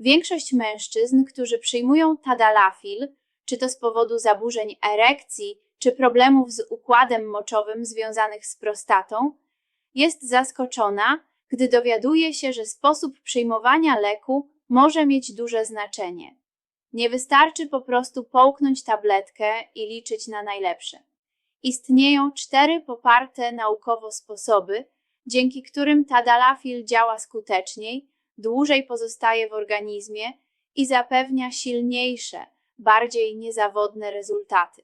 Większość mężczyzn, którzy przyjmują tadalafil, czy to z powodu zaburzeń erekcji, czy problemów z układem moczowym związanych z prostatą, jest zaskoczona, gdy dowiaduje się, że sposób przyjmowania leku może mieć duże znaczenie. Nie wystarczy po prostu połknąć tabletkę i liczyć na najlepsze. Istnieją cztery poparte naukowo sposoby, dzięki którym tadalafil działa skuteczniej, dłużej pozostaje w organizmie i zapewnia silniejsze, bardziej niezawodne rezultaty.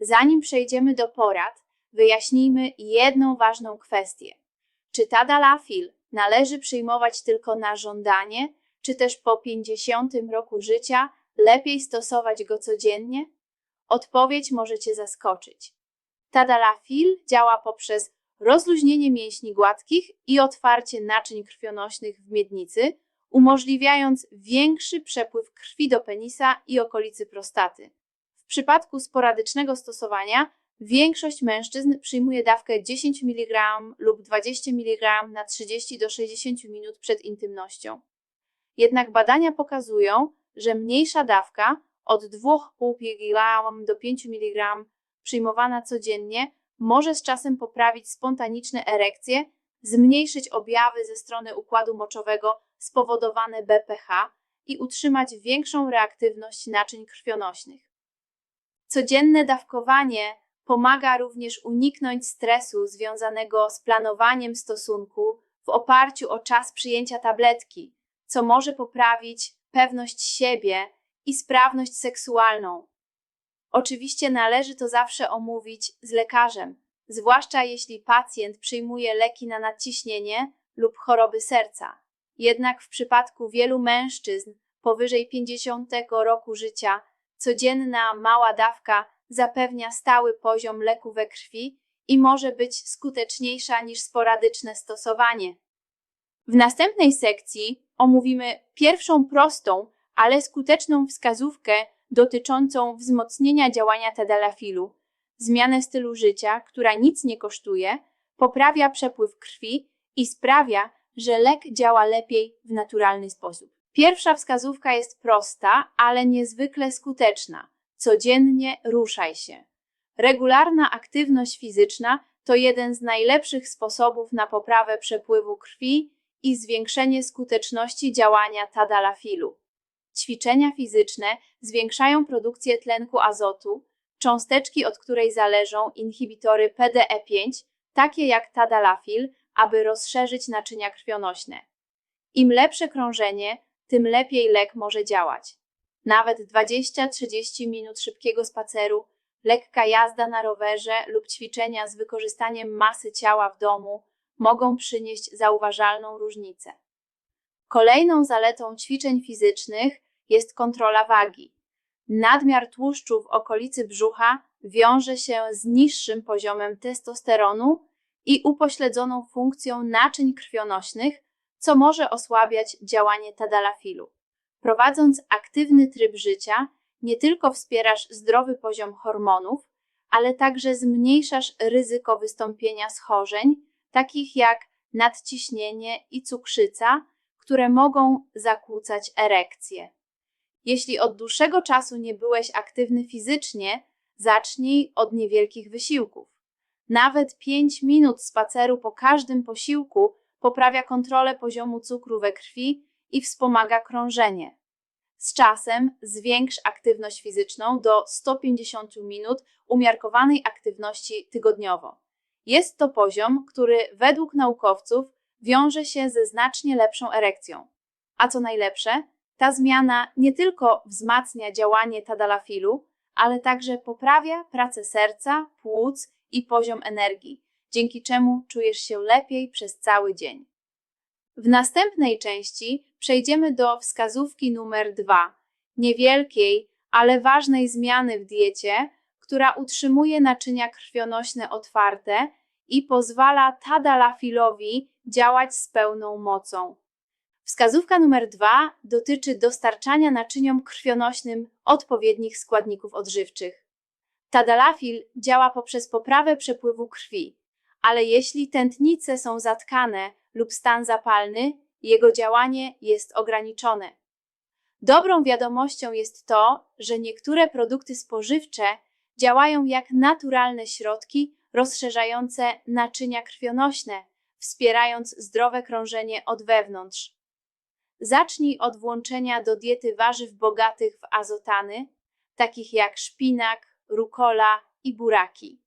Zanim przejdziemy do porad, wyjaśnijmy jedną ważną kwestię. Czy tadalafil należy przyjmować tylko na żądanie, czy też po 50 roku życia lepiej stosować go codziennie? Odpowiedź może Cię zaskoczyć. Tadalafil działa poprzez rozluźnienie mięśni gładkich i otwarcie naczyń krwionośnych w miednicy, umożliwiając większy przepływ krwi do penisa i okolicy prostaty. W przypadku sporadycznego stosowania większość mężczyzn przyjmuje dawkę 10 mg lub 20 mg na 30 do 60 minut przed intymnością. Jednak badania pokazują, że mniejsza dawka od 2,5 mg do 5 mg przyjmowana codziennie może z czasem poprawić spontaniczne erekcje, zmniejszyć objawy ze strony układu moczowego spowodowane BPH i utrzymać większą reaktywność naczyń krwionośnych. Codzienne dawkowanie pomaga również uniknąć stresu związanego z planowaniem stosunku w oparciu o czas przyjęcia tabletki, co może poprawić pewność siebie i sprawność seksualną. Oczywiście należy to zawsze omówić z lekarzem, zwłaszcza jeśli pacjent przyjmuje leki na nadciśnienie lub choroby serca. Jednak w przypadku wielu mężczyzn powyżej 50 roku życia codzienna mała dawka zapewnia stały poziom leku we krwi i może być skuteczniejsza niż sporadyczne stosowanie. W następnej sekcji omówimy pierwszą prostą, ale skuteczną wskazówkę dotyczącą wzmocnienia działania tadalafilu, zmianę stylu życia, która nic nie kosztuje, poprawia przepływ krwi i sprawia, że lek działa lepiej w naturalny sposób. Pierwsza wskazówka jest prosta, ale niezwykle skuteczna. Codziennie ruszaj się. Regularna aktywność fizyczna to jeden z najlepszych sposobów na poprawę przepływu krwi i zwiększenie skuteczności działania tadalafilu. Ćwiczenia fizyczne zwiększają produkcję tlenku azotu, cząsteczki, od której zależą inhibitory PDE5, takie jak tadalafil, aby rozszerzyć naczynia krwionośne. Im lepsze krążenie, tym lepiej lek może działać. Nawet 20-30 minut szybkiego spaceru, lekka jazda na rowerze lub ćwiczenia z wykorzystaniem masy ciała w domu mogą przynieść zauważalną różnicę. Kolejną zaletą ćwiczeń fizycznych jest kontrola wagi. Nadmiar tłuszczu w okolicy brzucha wiąże się z niższym poziomem testosteronu i upośledzoną funkcją naczyń krwionośnych, co może osłabiać działanie tadalafilu. Prowadząc aktywny tryb życia, nie tylko wspierasz zdrowy poziom hormonów, ale także zmniejszasz ryzyko wystąpienia schorzeń, takich jak nadciśnienie i cukrzyca, które mogą zakłócać erekcję. Jeśli od dłuższego czasu nie byłeś aktywny fizycznie, zacznij od niewielkich wysiłków. Nawet 5 minut spaceru po każdym posiłku poprawia kontrolę poziomu cukru we krwi i wspomaga krążenie. Z czasem zwiększ aktywność fizyczną do 150 minut umiarkowanej aktywności tygodniowo. Jest to poziom, który według naukowców wiąże się ze znacznie lepszą erekcją. A co najlepsze, ta zmiana nie tylko wzmacnia działanie tadalafilu, ale także poprawia pracę serca, płuc i poziom energii, dzięki czemu czujesz się lepiej przez cały dzień. W następnej części przejdziemy do wskazówki numer dwa, niewielkiej, ale ważnej zmiany w diecie, która utrzymuje naczynia krwionośne otwarte i pozwala tadalafilowi działać z pełną mocą. Wskazówka numer dwa dotyczy dostarczania naczyniom krwionośnym odpowiednich składników odżywczych. Tadalafil działa poprzez poprawę przepływu krwi, ale jeśli tętnice są zatkane lub stan zapalny, jego działanie jest ograniczone. Dobrą wiadomością jest to, że niektóre produkty spożywcze działają jak naturalne środki rozszerzające naczynia krwionośne, wspierając zdrowe krążenie od wewnątrz. Zacznij od włączenia do diety warzyw bogatych w azotany, takich jak szpinak, rukola i buraki.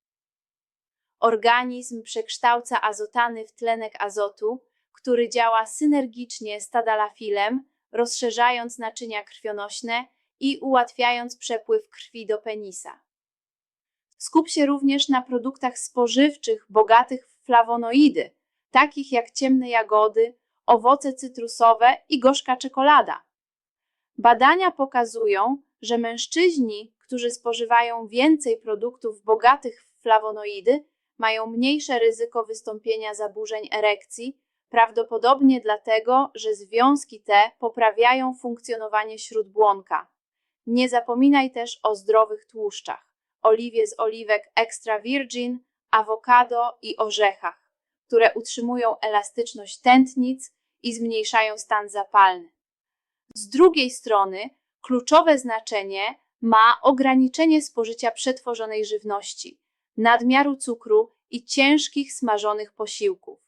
Organizm przekształca azotany w tlenek azotu, który działa synergicznie z tadalafilem, rozszerzając naczynia krwionośne i ułatwiając przepływ krwi do penisa. Skup się również na produktach spożywczych bogatych w flawonoidy, takich jak ciemne jagody, owoce cytrusowe i gorzka czekolada. Badania pokazują, że mężczyźni, którzy spożywają więcej produktów bogatych w flawonoidy, mają mniejsze ryzyko wystąpienia zaburzeń erekcji, prawdopodobnie dlatego, że związki te poprawiają funkcjonowanie śródbłonka. Nie zapominaj też o zdrowych tłuszczach oliwie z oliwek extra virgin, awokado i orzechach, które utrzymują elastyczność tętnic i zmniejszają stan zapalny. Z drugiej strony, kluczowe znaczenie ma ograniczenie spożycia przetworzonej żywności, nadmiaru cukru i ciężkich smażonych posiłków.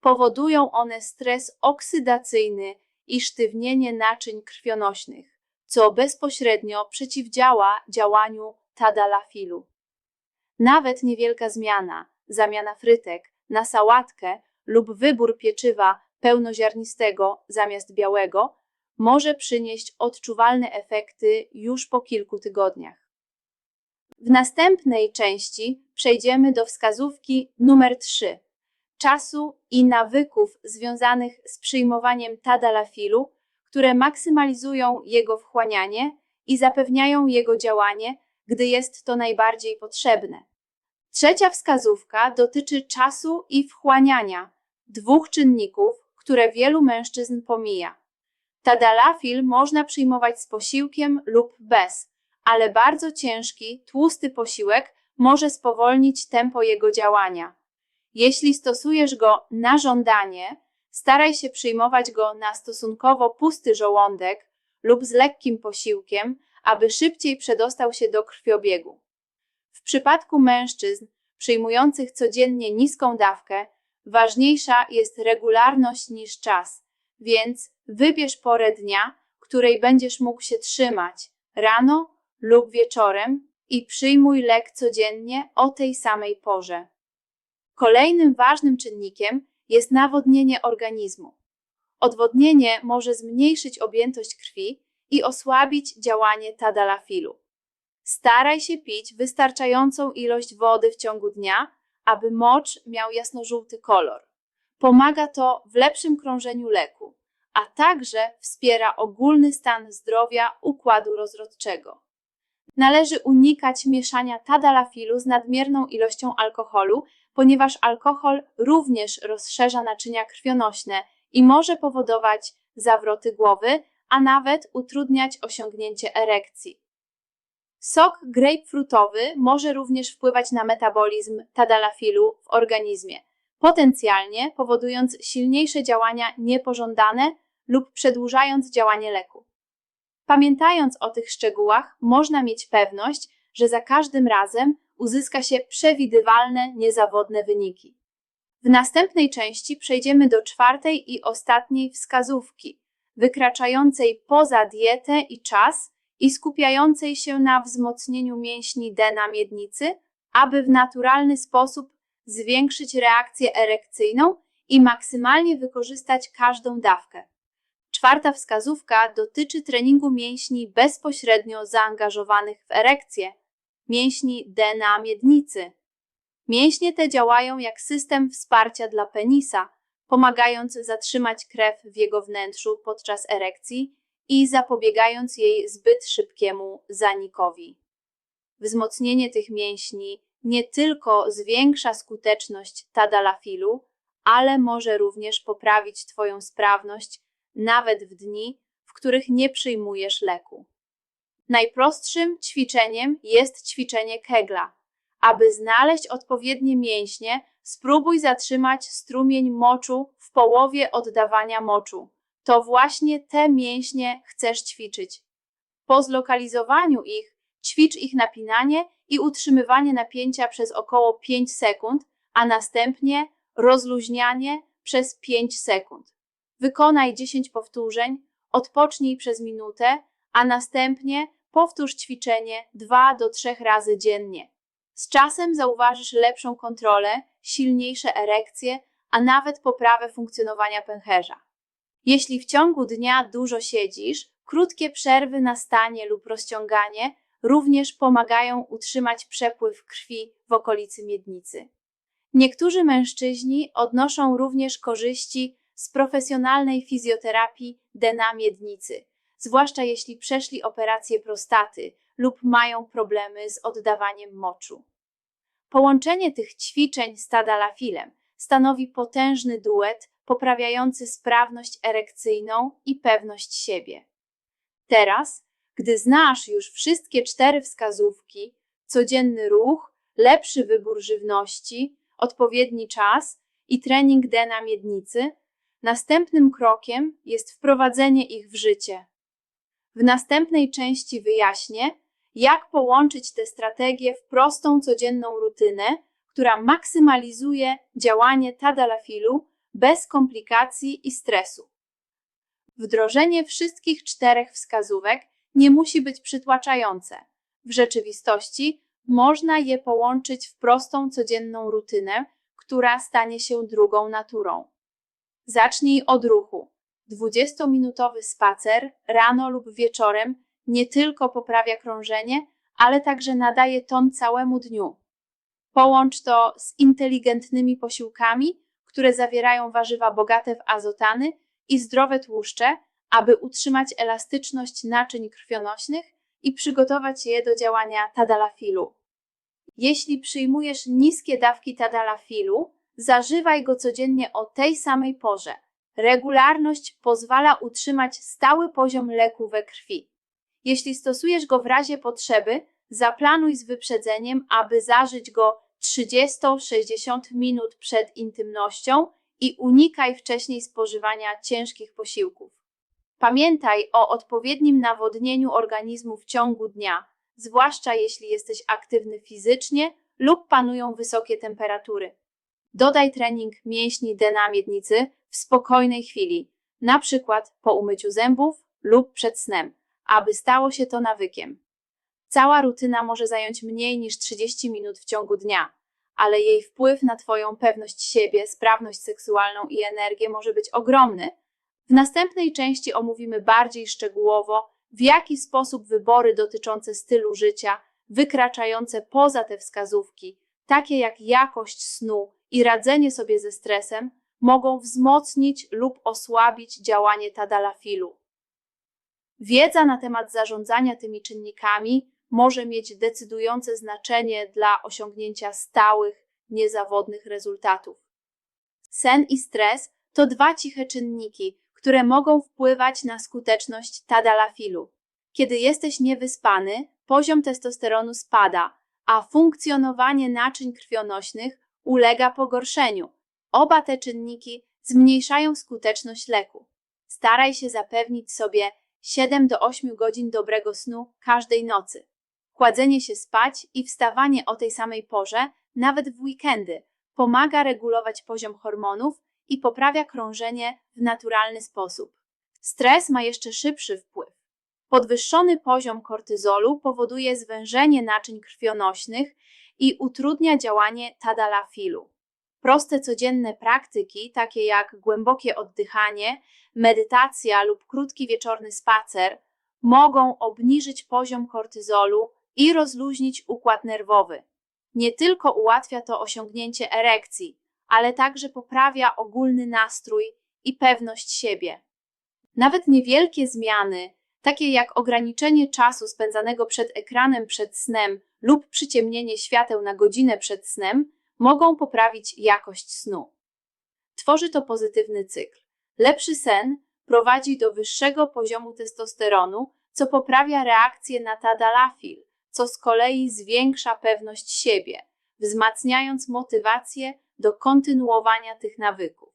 Powodują one stres oksydacyjny i sztywnienie naczyń krwionośnych, co bezpośrednio przeciwdziała działaniu tadalafilu. Nawet niewielka zmiana, zamiana frytek na sałatkę lub wybór pieczywa pełnoziarnistego zamiast białego może przynieść odczuwalne efekty już po kilku tygodniach. W następnej części przejdziemy do wskazówki numer 3 czasu i nawyków związanych z przyjmowaniem tadalafilu, które maksymalizują jego wchłanianie i zapewniają jego działanie gdy jest to najbardziej potrzebne. Trzecia wskazówka dotyczy czasu i wchłaniania, dwóch czynników, które wielu mężczyzn pomija. Tadalafil można przyjmować z posiłkiem lub bez, ale bardzo ciężki, tłusty posiłek może spowolnić tempo jego działania. Jeśli stosujesz go na żądanie, staraj się przyjmować go na stosunkowo pusty żołądek lub z lekkim posiłkiem, aby szybciej przedostał się do krwiobiegu. W przypadku mężczyzn przyjmujących codziennie niską dawkę, ważniejsza jest regularność niż czas, więc wybierz porę dnia, której będziesz mógł się trzymać rano lub wieczorem i przyjmuj lek codziennie o tej samej porze. Kolejnym ważnym czynnikiem jest nawodnienie organizmu. Odwodnienie może zmniejszyć objętość krwi i osłabić działanie tadalafilu. Staraj się pić wystarczającą ilość wody w ciągu dnia, aby mocz miał jasnożółty kolor. Pomaga to w lepszym krążeniu leku, a także wspiera ogólny stan zdrowia układu rozrodczego. Należy unikać mieszania tadalafilu z nadmierną ilością alkoholu, ponieważ alkohol również rozszerza naczynia krwionośne i może powodować zawroty głowy, a nawet utrudniać osiągnięcie erekcji. Sok grapefruitowy może również wpływać na metabolizm tadalafilu w organizmie, potencjalnie powodując silniejsze działania niepożądane lub przedłużając działanie leku. Pamiętając o tych szczegółach, można mieć pewność, że za każdym razem uzyska się przewidywalne, niezawodne wyniki. W następnej części przejdziemy do czwartej i ostatniej wskazówki, wykraczającej poza dietę i czas i skupiającej się na wzmocnieniu mięśni D na miednicy, aby w naturalny sposób zwiększyć reakcję erekcyjną i maksymalnie wykorzystać każdą dawkę. Czwarta wskazówka dotyczy treningu mięśni bezpośrednio zaangażowanych w erekcję, mięśni D na miednicy. Mięśnie te działają jak system wsparcia dla penisa, pomagając zatrzymać krew w jego wnętrzu podczas erekcji i zapobiegając jej zbyt szybkiemu zanikowi. Wzmocnienie tych mięśni nie tylko zwiększa skuteczność tadalafilu, ale może również poprawić Twoją sprawność nawet w dni, w których nie przyjmujesz leku. Najprostszym ćwiczeniem jest ćwiczenie Kegla. Aby znaleźć odpowiednie mięśnie, Spróbuj zatrzymać strumień moczu w połowie oddawania moczu. To właśnie te mięśnie chcesz ćwiczyć. Po zlokalizowaniu ich, ćwicz ich napinanie i utrzymywanie napięcia przez około 5 sekund, a następnie rozluźnianie przez 5 sekund. Wykonaj 10 powtórzeń, odpocznij przez minutę, a następnie powtórz ćwiczenie 2 do 3 razy dziennie. Z czasem zauważysz lepszą kontrolę, silniejsze erekcje, a nawet poprawę funkcjonowania pęcherza. Jeśli w ciągu dnia dużo siedzisz, krótkie przerwy na stanie lub rozciąganie również pomagają utrzymać przepływ krwi w okolicy miednicy. Niektórzy mężczyźni odnoszą również korzyści z profesjonalnej fizjoterapii dna miednicy, zwłaszcza jeśli przeszli operację prostaty lub mają problemy z oddawaniem moczu. Połączenie tych ćwiczeń z tadalafilem stanowi potężny duet poprawiający sprawność erekcyjną i pewność siebie. Teraz, gdy znasz już wszystkie cztery wskazówki, codzienny ruch, lepszy wybór żywności, odpowiedni czas i trening dna miednicy, następnym krokiem jest wprowadzenie ich w życie. W następnej części wyjaśnię, jak połączyć te strategie w prostą codzienną rutynę, która maksymalizuje działanie tadalafilu bez komplikacji i stresu. Wdrożenie wszystkich czterech wskazówek nie musi być przytłaczające. W rzeczywistości można je połączyć w prostą codzienną rutynę, która stanie się drugą naturą. Zacznij od ruchu. 20-minutowy spacer rano lub wieczorem nie tylko poprawia krążenie, ale także nadaje ton całemu dniu. Połącz to z inteligentnymi posiłkami, które zawierają warzywa bogate w azotany i zdrowe tłuszcze, aby utrzymać elastyczność naczyń krwionośnych i przygotować je do działania tadalafilu. Jeśli przyjmujesz niskie dawki tadalafilu, zażywaj go codziennie o tej samej porze. Regularność pozwala utrzymać stały poziom leku we krwi. Jeśli stosujesz go w razie potrzeby, zaplanuj z wyprzedzeniem, aby zażyć go 30-60 minut przed intymnością i unikaj wcześniej spożywania ciężkich posiłków. Pamiętaj o odpowiednim nawodnieniu organizmu w ciągu dnia, zwłaszcza jeśli jesteś aktywny fizycznie lub panują wysokie temperatury. Dodaj trening mięśni dna miednicy w spokojnej chwili, na przykład po umyciu zębów lub przed snem, aby stało się to nawykiem. Cała rutyna może zająć mniej niż 30 minut w ciągu dnia, ale jej wpływ na Twoją pewność siebie, sprawność seksualną i energię może być ogromny. W następnej części omówimy bardziej szczegółowo, w jaki sposób wybory dotyczące stylu życia, wykraczające poza te wskazówki, takie jak jakość snu i radzenie sobie ze stresem, mogą wzmocnić lub osłabić działanie tadalafilu. Wiedza na temat zarządzania tymi czynnikami może mieć decydujące znaczenie dla osiągnięcia stałych, niezawodnych rezultatów. Sen i stres to dwa ciche czynniki, które mogą wpływać na skuteczność tadalafilu. Kiedy jesteś niewyspany, poziom testosteronu spada, a funkcjonowanie naczyń krwionośnych ulega pogorszeniu. Oba te czynniki zmniejszają skuteczność leku. Staraj się zapewnić sobie 7 do 8 godzin dobrego snu każdej nocy. Kładzenie się spać i wstawanie o tej samej porze, nawet w weekendy, pomaga regulować poziom hormonów i poprawia krążenie w naturalny sposób. Stres ma jeszcze szybszy wpływ. Podwyższony poziom kortyzolu powoduje zwężenie naczyń krwionośnych i utrudnia działanie tadalafilu. Proste codzienne praktyki, takie jak głębokie oddychanie, medytacja lub krótki wieczorny spacer, mogą obniżyć poziom kortyzolu i rozluźnić układ nerwowy. Nie tylko ułatwia to osiągnięcie erekcji, ale także poprawia ogólny nastrój i pewność siebie. Nawet niewielkie zmiany, takie jak ograniczenie czasu spędzanego przed ekranem przed snem lub przyciemnienie świateł na godzinę przed snem, mogą poprawić jakość snu. Tworzy to pozytywny cykl. Lepszy sen prowadzi do wyższego poziomu testosteronu, co poprawia reakcję na tadalafil, co z kolei zwiększa pewność siebie, wzmacniając motywację do kontynuowania tych nawyków.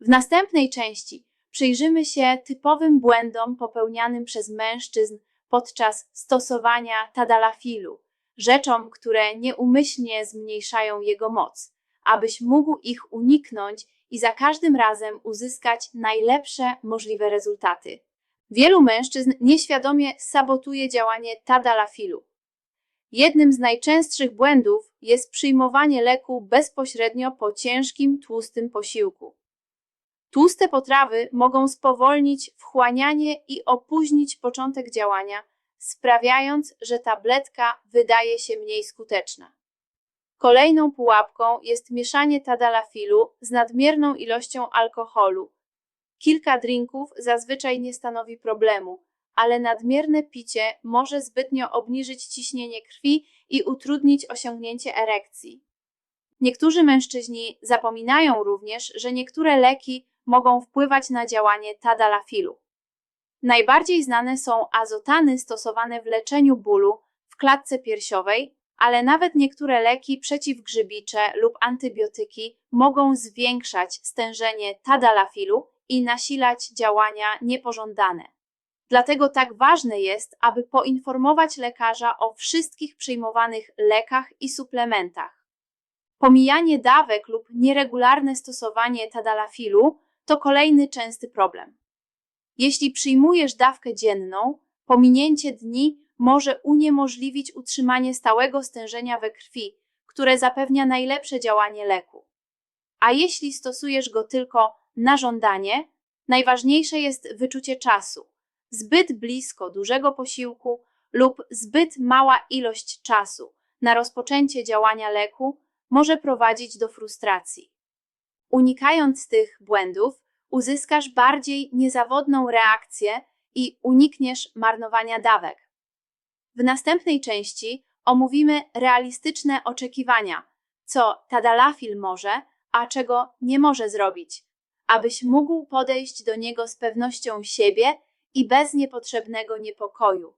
W następnej części przyjrzymy się typowym błędom popełnianym przez mężczyzn podczas stosowania tadalafilu, rzeczom, które nieumyślnie zmniejszają jego moc, abyś mógł ich uniknąć i za każdym razem uzyskać najlepsze możliwe rezultaty. Wielu mężczyzn nieświadomie sabotuje działanie tadalafilu. Jednym z najczęstszych błędów jest przyjmowanie leku bezpośrednio po ciężkim, tłustym posiłku. Tłuste potrawy mogą spowolnić wchłanianie i opóźnić początek działania, sprawiając, że tabletka wydaje się mniej skuteczna. Kolejną pułapką jest mieszanie tadalafilu z nadmierną ilością alkoholu. Kilka drinków zazwyczaj nie stanowi problemu, ale nadmierne picie może zbytnio obniżyć ciśnienie krwi i utrudnić osiągnięcie erekcji. Niektórzy mężczyźni zapominają również, że niektóre leki mogą wpływać na działanie tadalafilu. Najbardziej znane są azotany stosowane w leczeniu bólu w klatce piersiowej, ale nawet niektóre leki przeciwgrzybicze lub antybiotyki mogą zwiększać stężenie tadalafilu i nasilać działania niepożądane. Dlatego tak ważne jest, aby poinformować lekarza o wszystkich przyjmowanych lekach i suplementach. Pomijanie dawek lub nieregularne stosowanie tadalafilu to kolejny częsty problem. Jeśli przyjmujesz dawkę dzienną, pominięcie dni może uniemożliwić utrzymanie stałego stężenia we krwi, które zapewnia najlepsze działanie leku. A jeśli stosujesz go tylko na żądanie, najważniejsze jest wyczucie czasu. Zbyt blisko dużego posiłku lub zbyt mała ilość czasu na rozpoczęcie działania leku może prowadzić do frustracji. Unikając tych błędów, uzyskasz bardziej niezawodną reakcję i unikniesz marnowania dawek. W następnej części omówimy realistyczne oczekiwania, co tadalafil może, a czego nie może zrobić, abyś mógł podejść do niego z pewnością siebie i bez niepotrzebnego niepokoju.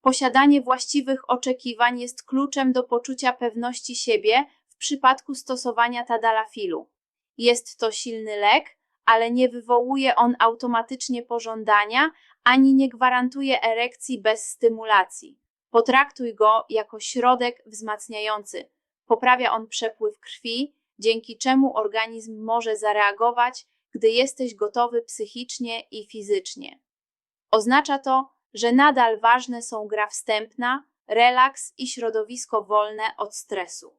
Posiadanie właściwych oczekiwań jest kluczem do poczucia pewności siebie w przypadku stosowania tadalafilu. Jest to silny lek, ale nie wywołuje on automatycznie pożądania ani nie gwarantuje erekcji bez stymulacji. Potraktuj go jako środek wzmacniający. Poprawia on przepływ krwi, dzięki czemu organizm może zareagować, gdy jesteś gotowy psychicznie i fizycznie. Oznacza to, że nadal ważne są gra wstępna, relaks i środowisko wolne od stresu.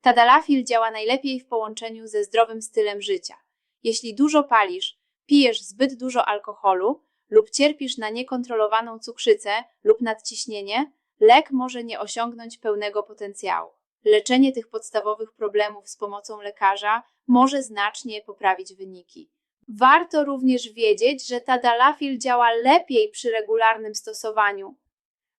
Tadalafil działa najlepiej w połączeniu ze zdrowym stylem życia. Jeśli dużo palisz, pijesz zbyt dużo alkoholu lub cierpisz na niekontrolowaną cukrzycę lub nadciśnienie, lek może nie osiągnąć pełnego potencjału. Leczenie tych podstawowych problemów z pomocą lekarza może znacznie poprawić wyniki. Warto również wiedzieć, że tadalafil działa lepiej przy regularnym stosowaniu.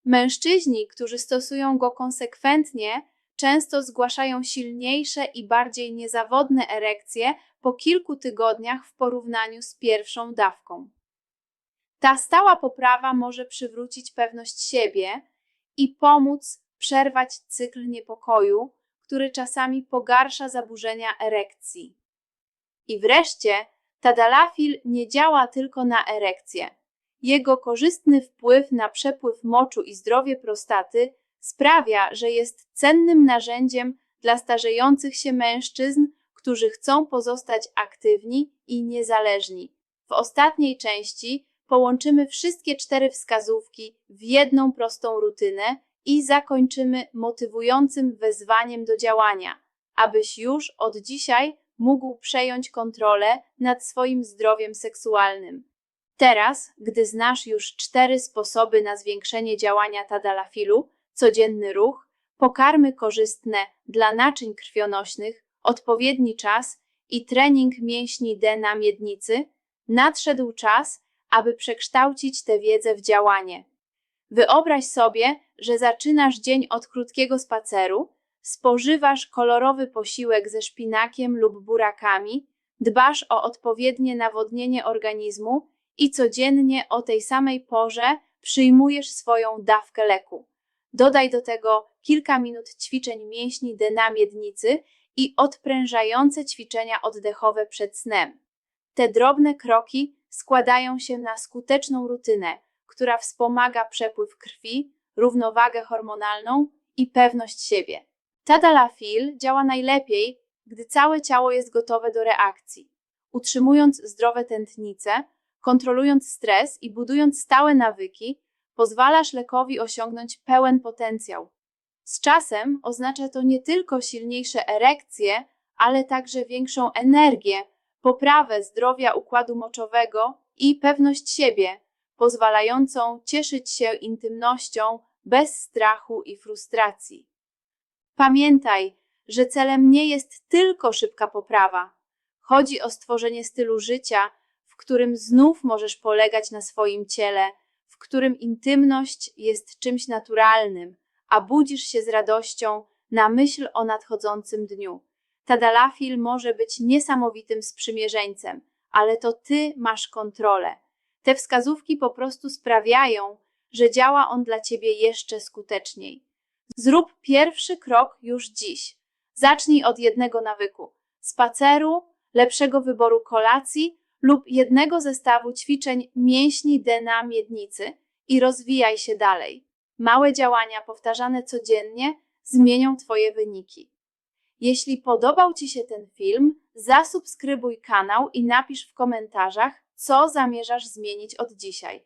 Mężczyźni, którzy stosują go konsekwentnie, często zgłaszają silniejsze i bardziej niezawodne erekcje po kilku tygodniach w porównaniu z pierwszą dawką. Ta stała poprawa może przywrócić pewność siebie i pomóc przerwać cykl niepokoju, który czasami pogarsza zaburzenia erekcji. I wreszcie, tadalafil nie działa tylko na erekcję. Jego korzystny wpływ na przepływ moczu i zdrowie prostaty sprawia, że jest cennym narzędziem dla starzejących się mężczyzn, którzy chcą pozostać aktywni i niezależni. W ostatniej części połączymy wszystkie cztery wskazówki w jedną prostą rutynę i zakończymy motywującym wezwaniem do działania, abyś już od dzisiaj mógł przejąć kontrolę nad swoim zdrowiem seksualnym. Teraz, gdy znasz już cztery sposoby na zwiększenie działania tadalafilu, codzienny ruch, pokarmy korzystne dla naczyń krwionośnych, odpowiedni czas i trening mięśni D na miednicy, nadszedł czas, aby przekształcić tę wiedzę w działanie. Wyobraź sobie, że zaczynasz dzień od krótkiego spaceru, spożywasz kolorowy posiłek ze szpinakiem lub burakami, dbasz o odpowiednie nawodnienie organizmu i codziennie o tej samej porze przyjmujesz swoją dawkę leku. Dodaj do tego kilka minut ćwiczeń mięśni D na miednicy i odprężające ćwiczenia oddechowe przed snem. Te drobne kroki składają się na skuteczną rutynę, która wspomaga przepływ krwi, równowagę hormonalną i pewność siebie. Tadalafil działa najlepiej, gdy całe ciało jest gotowe do reakcji. Utrzymując zdrowe tętnice, kontrolując stres i budując stałe nawyki, pozwalasz lekowi osiągnąć pełen potencjał. Z czasem oznacza to nie tylko silniejsze erekcje, ale także większą energię, poprawę zdrowia układu moczowego i pewność siebie, pozwalającą cieszyć się intymnością bez strachu i frustracji. Pamiętaj, że celem nie jest tylko szybka poprawa. Chodzi o stworzenie stylu życia, w którym znów możesz polegać na swoim ciele, w którym intymność jest czymś naturalnym, a budzisz się z radością na myśl o nadchodzącym dniu. Tadalafil może być niesamowitym sprzymierzeńcem, ale to ty masz kontrolę. Te wskazówki po prostu sprawiają, że działa on dla ciebie jeszcze skuteczniej. Zrób pierwszy krok już dziś. Zacznij od jednego nawyku: spaceru, lepszego wyboru kolacji lub jednego zestawu ćwiczeń mięśni dna miednicy i rozwijaj się dalej. Małe działania powtarzane codziennie zmienią Twoje wyniki. Jeśli podobał Ci się ten film, zasubskrybuj kanał i napisz w komentarzach, co zamierzasz zmienić od dzisiaj.